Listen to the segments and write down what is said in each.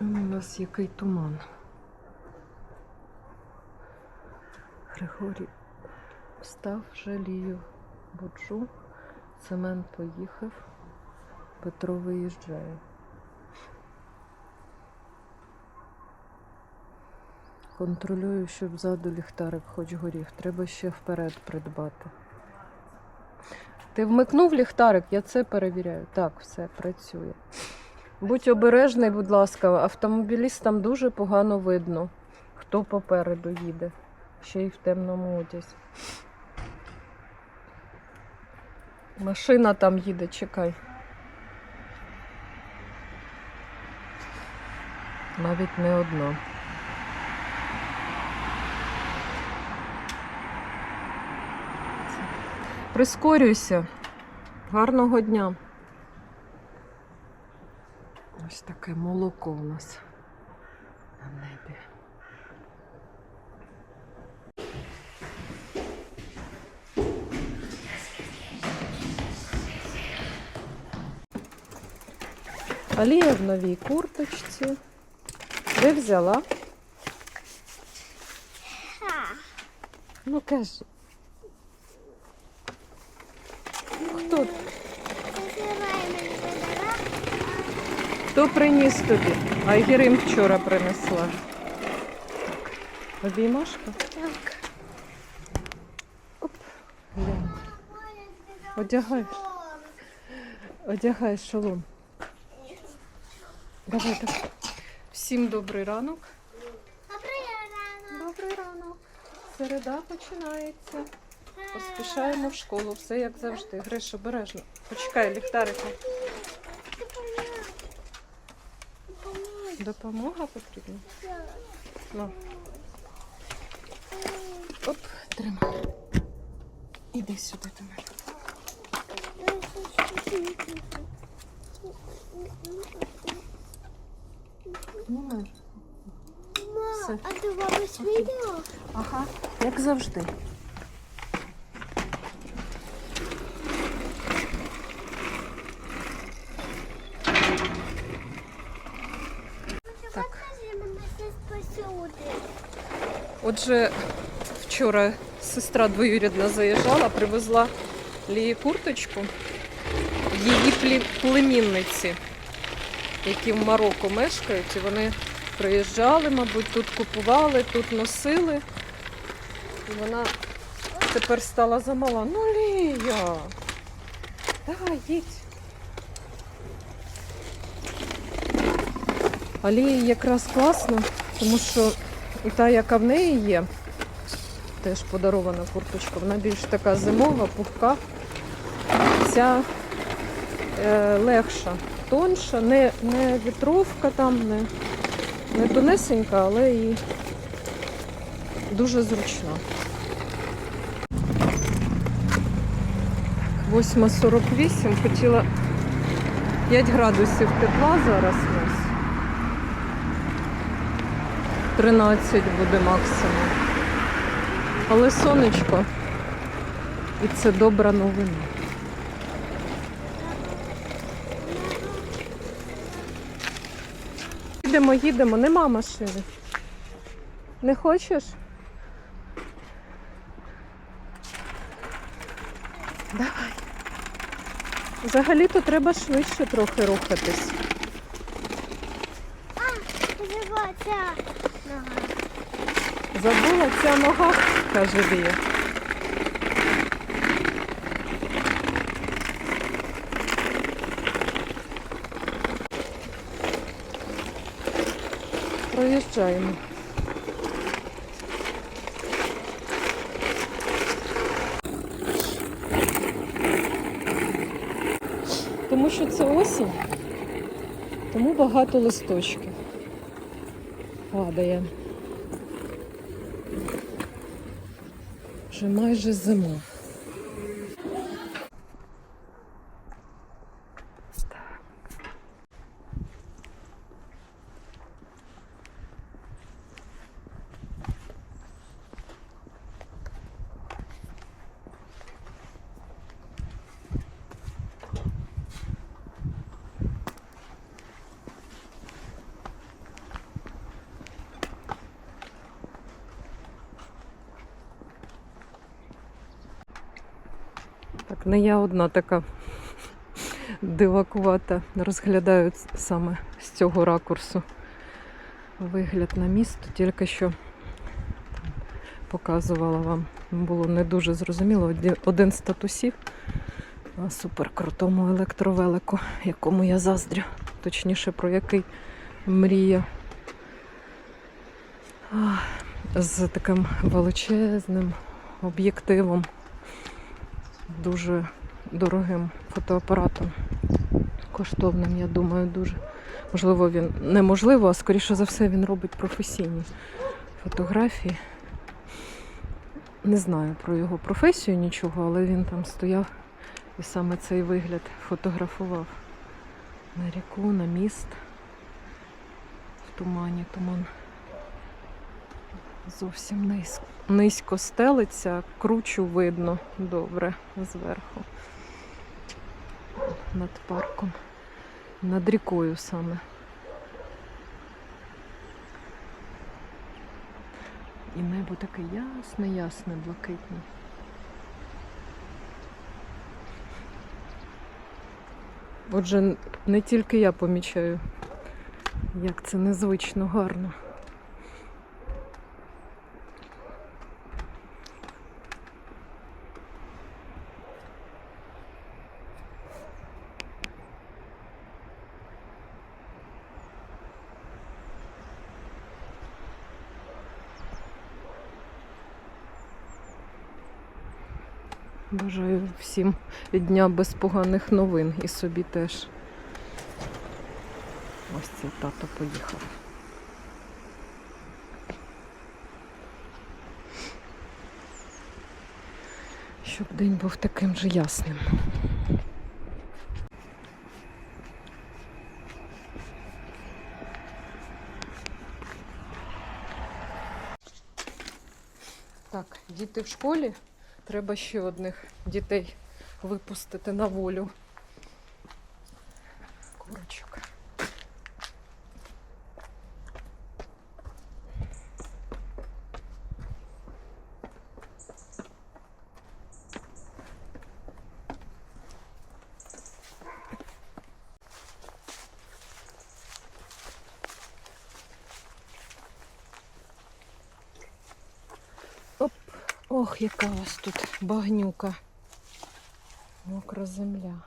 У нас який туман. Григорій встав, жалію, буджу. Семен поїхав, Петро виїжджає. Контролюю, щоб ззаду ліхтарик хоч горів. Треба ще вперед придбати. Ти вмикнув ліхтарик, я це перевіряю. Так, все працює. Будь обережний, будь ласка, автомобілістам дуже погано видно, хто попереду їде, ще й в темному одязі. Машина там їде, чекай. Навіть не одна. Прискорюйся. Гарного дня. Ось таке молоко у нас на небі. Алія в новій курточці. Де взяла? Ну кажи. Хто? Хто приніс тобі? А Єрим вчора принесла. Обіймашка? Так. Оп. Глянь. Одягай. Одягай шолом. Давай, давай. Всім добрий ранок. Добрий ранок. Добрий ранок. Середа починається. Поспішаємо в школу, все як завжди. Гриш, обережно. Почекай, ліхтарика. Допомога потрібна. Ну. Оп, тримай. Іди сюди до мене. Все. А ти робиш відео? Ага, як завжди. Так. Покажи мене щось посюди. Отже, вчора сестра двоюрідна заїжджала, привезла Лії курточку її племінниці, які в Марокко мешкають, і вони приїжджали, мабуть, тут купували, тут носили. І вона тепер стала замала. Ну, Лія, давай, їдь. А Лії якраз класно, тому що і та, яка в неї є, теж подарована курточка, вона більш така зимова, пухка. Ця е, легша, тонша, не, не вітровка там, не, не тонесенька, але і дуже зручна. 8.48, хотіла 5 градусів тепла зараз у нас. 13 буде максимум. Але сонечко. І це добра новина. Їдемо, їдемо, нема машини. Не хочеш? Давай. Взагалі-то треба швидше трохи рухатись. А, жива ця нога. Забула ця нога, каже Лія. Проїжджаємо. Тому що це осінь, тому багато листочків падає. Вже майже зима. Не я одна така дивакувата. Розглядаю саме з цього ракурсу вигляд на місто. Тільки що показувала вам. Було не дуже зрозуміло. Один з татусів на суперкрутому електровелику, якому я заздрю, точніше про який мрія. З таким величезним об'єктивом, дуже дорогим фотоапаратом. Коштовним, я думаю, дуже. Можливо, він неможливо, а скоріше за все він робить професійні фотографії. Не знаю про його професію нічого, але він там стояв і саме цей вигляд фотографував на ріку, на міст. В тумані туман зовсім низько. Низько стелиться, кручу видно добре зверху. Над парком. Над рікою саме. І небо таке ясне, ясне, блакитне. Отже, не тільки я помічаю, як це незвично гарно. Бажаю всім дня без поганих новин і собі теж. Ось цей тато поїхав. Щоб день був таким же ясним. Так, діти в школі. Треба ще одних дітей випустити на волю. Курочок. Оп. Ох, яка у вас тут багнюка. Мокра земля.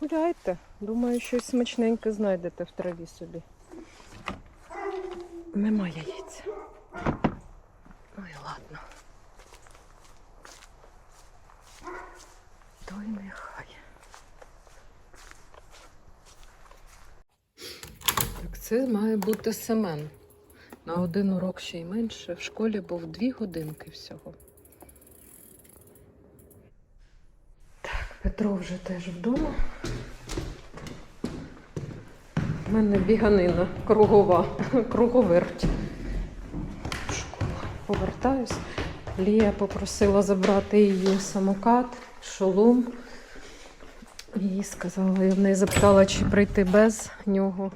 Гуляйте. Думаю, щось смачненьке знайдете в траві собі. Нема яєць. Ой, ладно. То й нехай. Так, це має бути Семен. На один урок ще й менше. В школі був дві годинки всього. Так, Петро вже теж вдома. У мене біганина кругова, круговерть. В школу повертаюсь. Лія попросила забрати її самокат, шолом. І сказала, я в неї запитала, чи прийти без нього.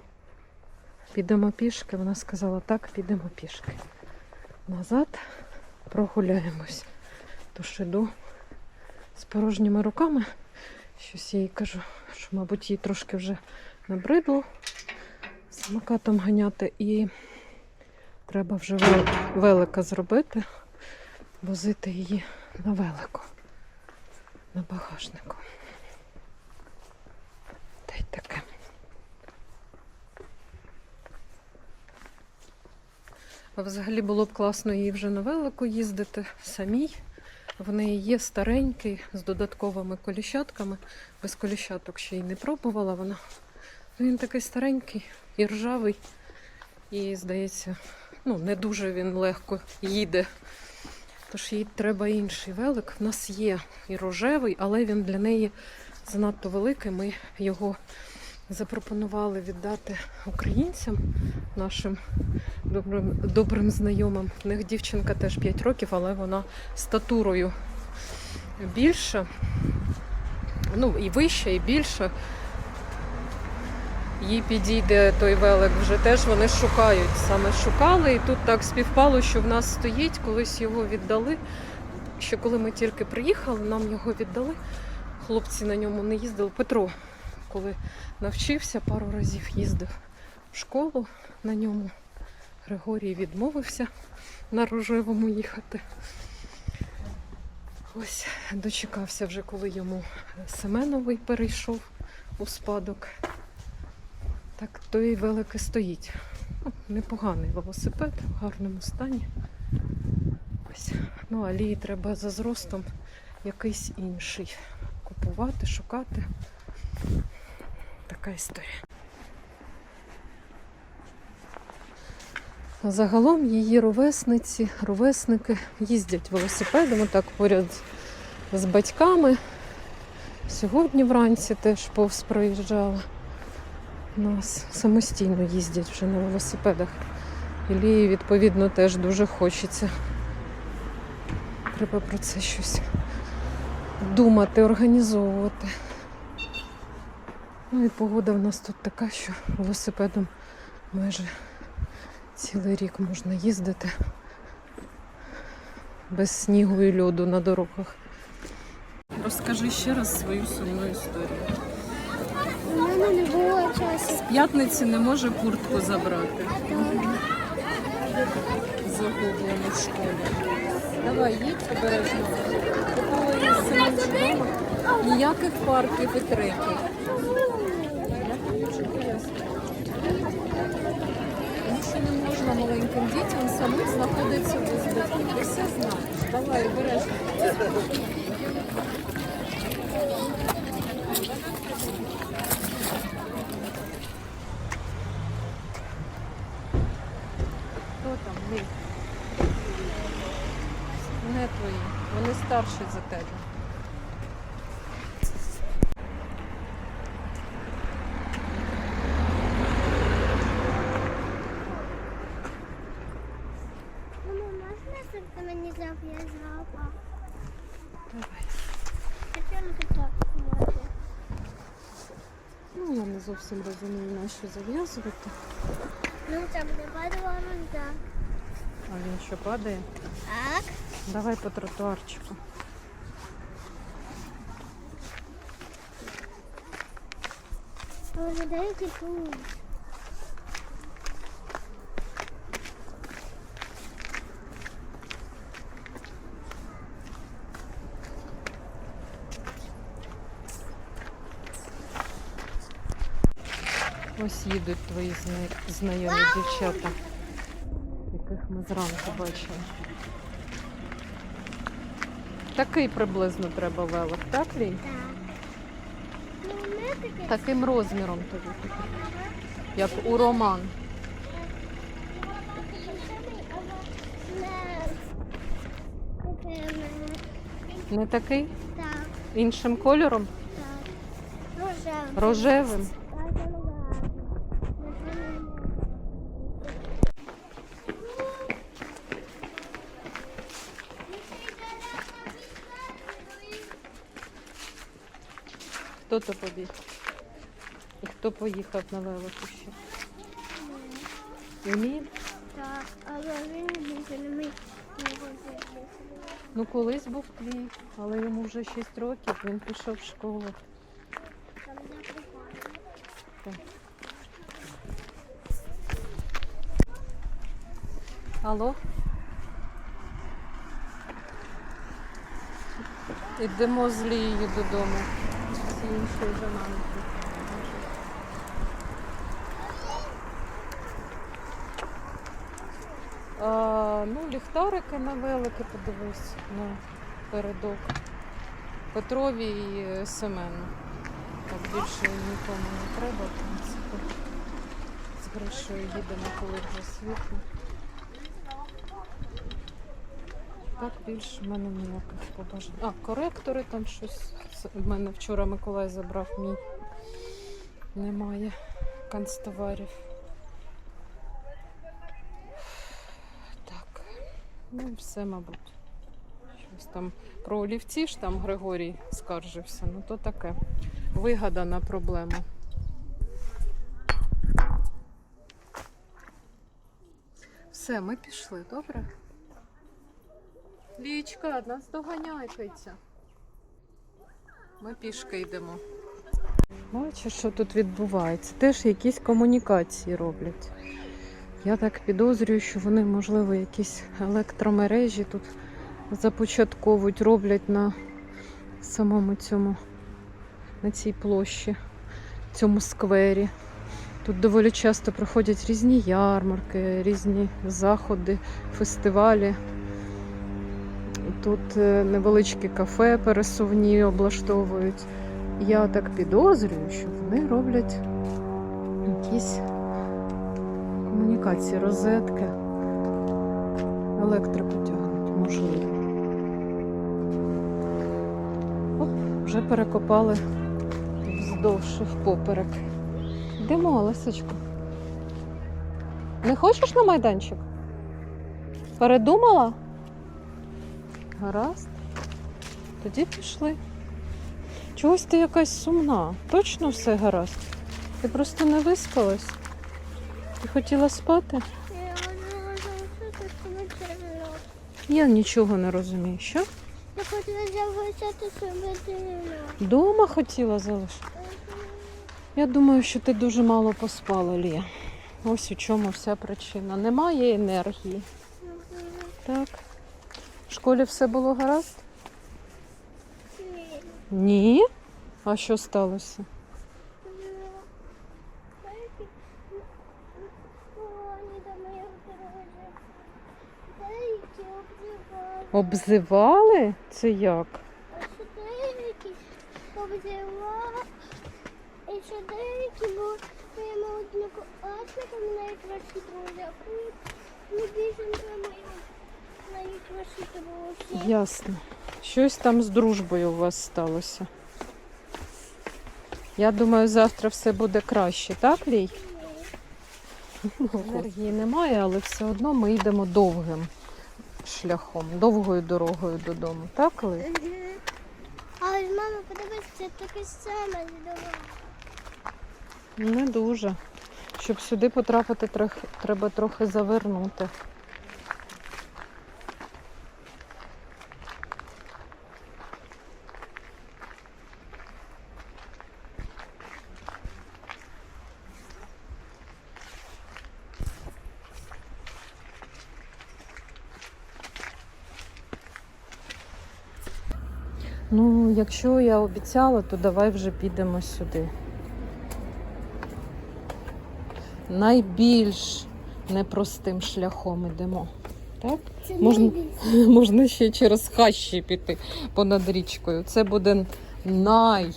Підемо пішки. Вона сказала, так, підемо пішки. Назад прогуляємось. Тож іду з порожніми руками. Щось я їй кажу, що, мабуть, їй трошки вже набридло самокатом ганяти і треба вже велика зробити, возити її на велику, на багажнику. Та й таке. А взагалі було б класно їй вже на велику їздити самій. В неї є старенький з додатковими коліщатками. Без коліщаток ще й не пробувала вона. Ну, Він такий старенький і ржавий. І, здається, ну, не дуже він легко їде. Тож їй треба інший велик. В нас є і рожевий, але він для неї занадто великий. Ми його запропонували віддати українцям, нашим добрим, добрим знайомим. В них дівчинка теж 5 років, але вона статурою більша, ну і вища, і більша. Їй підійде той велик, вже теж вони шукають. Саме шукали, і тут так співпало, що в нас стоїть, колись його віддали. Ще коли ми тільки приїхали, нам його віддали. хлопці на ньому не їздили. Петро, коли навчився, пару разів їздив в школу на ньому. Григорій відмовився на рожевому їхати. Ось дочекався вже, коли йому Семеновий перейшов у спадок. Так той велик і стоїть. Ну, непоганий велосипед в гарному стані. Ось. Ну, а лії треба за зростом якийсь інший купувати, шукати. Така історія. Загалом її ровесниці, ровесники їздять велосипедом так поряд з батьками. Сьогодні вранці теж повз проїжджала. Нас самостійно їздять вже на велосипедах. І відповідно, теж дуже хочеться. Треба про це щось думати, організовувати. Ну і погода в нас тут така, що велосипедом майже цілий рік можна їздити без снігу і льоду на дорогах. Розкажи ще раз свою сумну історію. У мене не було часу. З п'ятниці не може куртку забрати. Загублено в школі. Давай, їдь обережно. Її синочок. Ніяких парків і треків. Я тобі вже пояснюю. Тому що маленьким дітям самим знаходитися без батьків. Ти все знаєш. Давай, обережно. Хто там? Ні. Не твої. Вони старші за тебе. Мама, можна, щоб ти мені зав'язала? Давай. Ну, я не зовсім розумію, на що зав'язувати. Ну, це буде падала рунда. А він що падає? Так. Давай по тротуарчику. Може, деякі тут. Ось їдуть твої зна- знайомі дівчата, яких ми зранку бачили. Такий приблизно треба велик, так, Лій? Так. Ну. Таким розміром тобі. Як у Роман. Не такий? Так, Іншим кольором? так. Рожевий. Рожевим. Хто то побіг? І хто поїхав на велику ще? Еміль? Так, але він буде. Ну колись був твій, але йому вже 6 років, він пішов в школу. Прикольно. Алло? Ідемо з Лією додому. Інші маленькі. А, ну, ліхтарики на велики подивись на передок. Петрові і Семену. Так більше нікому не треба, в принципі. З Гришою їдемо, коли вже світло. Так більше в мене ніяких побажань. А, коректори там щось. В мене вчора Миколай забрав мій. Немає канцтоварів. Так. Ну все, мабуть. Щось там про олівці ж там Григорій скаржився. Ну то таке. Вигадана проблема. Все, ми пішли, добре? Лічка, нас доганяй, Киця. Ми пішки йдемо. Бачиш, що тут відбувається? Теж якісь комунікації роблять. Я так підозрюю, що вони, можливо, якісь електромережі тут започатковують, роблять на самому цьому, на цій площі, цьому сквері. Тут доволі часто проходять різні ярмарки, різні заходи, фестивалі. Тут е, невеличкі кафе пересувні облаштовують. Я так підозрюю, що вони роблять якісь комунікації, розетки, електрику тягнуть, можливо. О, вже перекопали вздовж впоперек. Йдемо, Лисочко. Не хочеш на майданчик? Передумала? Гаразд. Тоді пішли. Чогось ти якась сумна. Точно все гаразд? Ти просто не виспалась? Ти хотіла спати? Я нічого не розумію. Що? Я хочу залишити себе. Дома хотіла залишити? Я думаю, що ти дуже мало поспала, Лія. Ось у чому вся причина. Немає енергії. Так. В школі все було гаразд? Ні. Ні. А що сталося? Обзивали? Це як? І ще деякі були моїми однокласниками найкращі друзі, ми більше мої найкращі друзі. Ясно. Щось там з дружбою у вас сталося. Я думаю, завтра все буде краще, так, Лій? Енергії немає, але все одно ми йдемо довгим шляхом, довгою дорогою додому. Так, Ли? Але ж мама, подивись, це таке саме здорово. Не дуже. Щоб сюди потрапити, треба трохи завернути. Ну, якщо я обіцяла, то давай вже підемо сюди. найбільш непростим шляхом ідемо. Так? Це Можна- Можна ще через хащі піти понад річкою. Це буде най,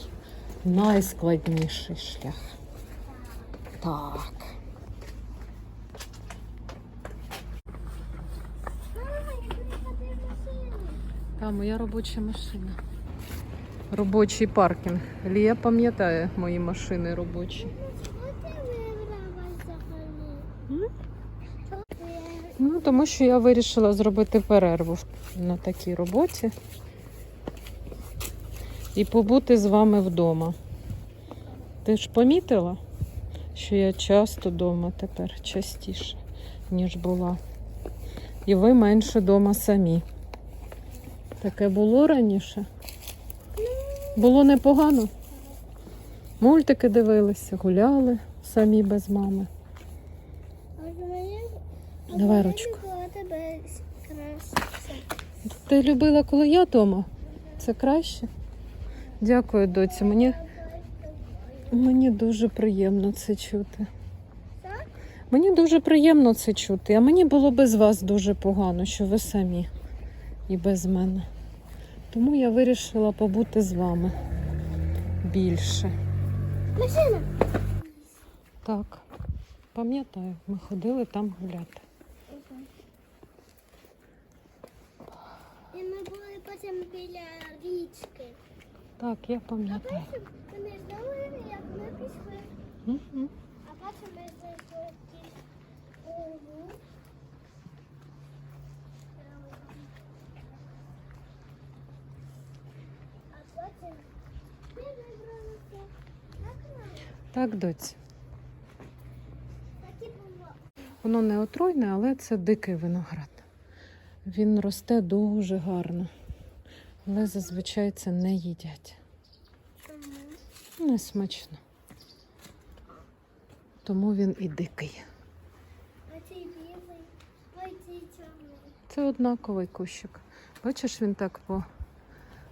найскладніший шлях. Так. Та моя робоча машина. Робочий паркінг. Лія пам'ятає мої машини робочі. Ну, тому що я вирішила зробити перерву на такій роботі і побути з вами вдома. Ти ж помітила, що я часто вдома тепер, частіше, ніж була. І ви менше вдома самі. Таке було раніше? Було непогано. Мультики дивилися, гуляли самі без мами. Давай ручку. Ти любила, коли я вдома? Це краще? Дякую, доці. Мені, мені дуже приємно це чути. Мені дуже приємно це чути, а мені було без вас дуже погано, що ви самі і без мене. Тому я вирішила побути з вами більше. Машина. Так, пам'ятаю, ми ходили там гуляти. І ми були потім біля річки. Так, я А пам'ятаю. ми ждали, як ми пішли. Мгм. А потім ми зайшли в якийсь угол. А потім ми вибралися на канал. Так, доці. Воно не отруйне, але це дикий виноград. Він росте дуже гарно, але зазвичай це не їдять. Не смачно. Тому він і дикий. Це однаковий кущик. Бачиш, він так по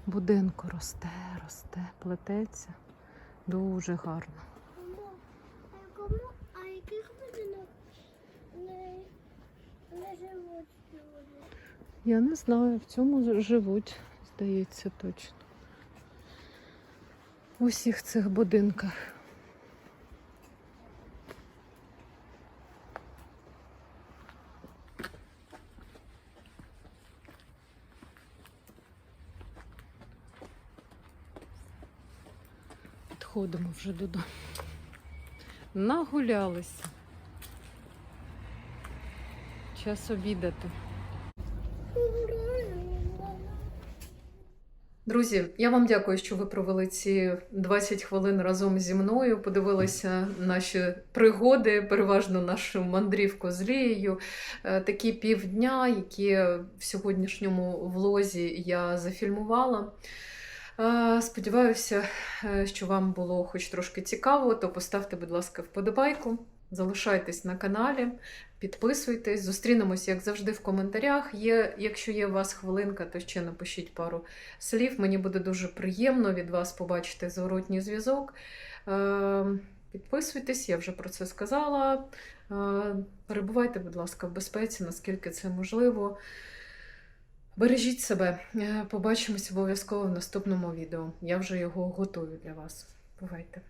будинку росте, росте, плететься. Дуже гарно. Кому? А кому? А яких будинок не, не живуть люди? Я не знаю, в цьому живуть, здається, точно. У всіх цих будинках. Підходимо вже додому. Нагулялися. Час обідати. Друзі, я вам дякую, що ви провели ці 20 хвилин разом зі мною. Подивилися наші пригоди, переважно нашу мандрівку з Лією. Е, Такі півдня, які в сьогоднішньому влозі я зафільмувала. Е, Сподіваюся, е, що вам було хоч трошки цікаво, то поставте, будь ласка, вподобайку. Залишайтесь на каналі, підписуйтесь, зустрінемось, як завжди, в коментарях. Є, якщо є у вас хвилинка, то ще напишіть пару слів. Мені буде дуже приємно від вас побачити зворотній зв'язок. Е, Підписуйтесь, я вже про це сказала. Е, Перебувайте, будь ласка, в безпеці, наскільки це можливо. Бережіть себе. Е, Побачимось обов'язково в наступному відео. Я вже його готую для вас. Бувайте!